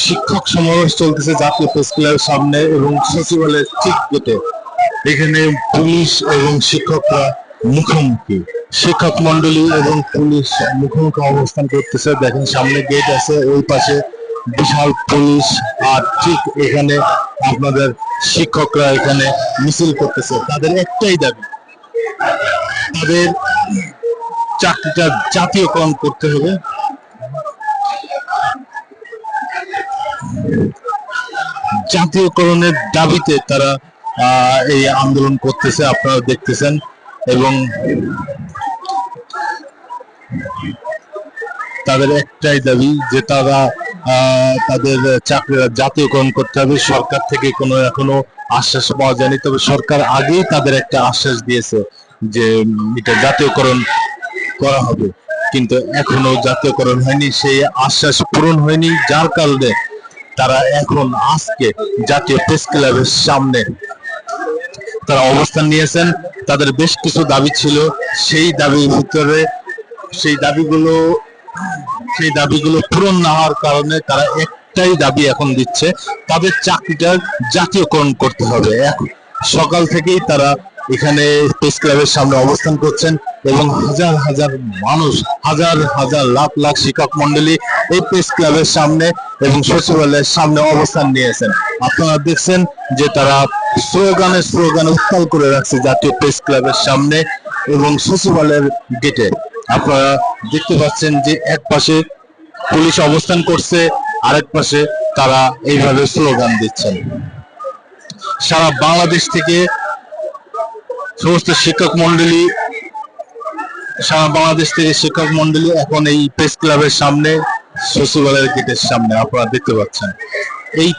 শিক্ষক সমাবেশ চলতেছে জাতীয় প্রেস ক্লাবের সামনে এবং সচিবালয়ের ঠিক গেটে। এখানে পুলিশ এবং শিক্ষকরা মুখোমুখি। শিক্ষক মন্ডলী এবং পুলিশ মুখোমুখি অবস্থান করতেছে। দেখেন সামনে গেট আছে, ওই পাশে বিশাল পুলিশ। আর ঠিক এখানে আপনাদের শিক্ষকরা এখানে মিছিল করতেছে। তাদের একটাই দাবি, তাদের চাকরিটা জাতীয়করণ করতে হবে। জাতীয়করণের দাবিতে তারা এই আন্দোলন করতেছে, আপনারা দেখতেছেন। এবং তাদের একটাই দাবি যে তারা তাদের চাকরিরা জাতীয়করণ করতে হবে। সরকার থেকে কোনো এখনও আশ্বাস পাওয়া যায়নি। তবে সরকার আগেই তাদের একটা আশ্বাস দিয়েছে যে এটা জাতীয়করণ করা হবে। কিন্তু এখনও জাতীয়করণ হয়নি, সেই আশ্বাস পূরণ হয়নি, যার কারণে তারা এখন আজকে জাতীয় প্রেস ক্লাবের সামনে তারা অবস্থান নিয়েছেন। তাদের বেশ কিছু দাবি ছিল। সেই দাবির ভিতরে, সেই দাবিগুলো সেই দাবিগুলো পূরণ না হওয়ার কারণে তারা একটাই দাবি এখন দিচ্ছে, তাদের চাকরিটা জাতীয়করণ করতে হবে। সকাল থেকেই তারা এখানে প্রেস ক্লাবের সামনে অবস্থান করছেন এবং হাজার হাজার মানুষ, হাজার হাজার লাখ লাখ শিক্ষক মন্ডলী এই প্রেস ক্লাবের সামনে এবং সচিবালয়ের সামনে অবস্থান নিয়েছেন। আপনারা দেখছেন যে তারা স্লোগানে স্লোগানে উত্তাল করে রাখছে জাতীয় প্রেস ক্লাবের সামনে এবং সচিবালয়ের গেটে। আপনারা দেখতে পাচ্ছেন যে এক পাশে পুলিশ অবস্থান করছে, আরেক পাশে তারা এইভাবে স্লোগান দিচ্ছেন। সারা বাংলাদেশ থেকে সমস্ত শিক্ষক মন্ডলী, সারা বাংলাদেশ থেকে শিক্ষক মন্ডলী এখন এই প্রেস ক্লাবের সামনে সচিবালয়ের গেটের সামনে, আপনারা দেখতে পাচ্ছেন। এই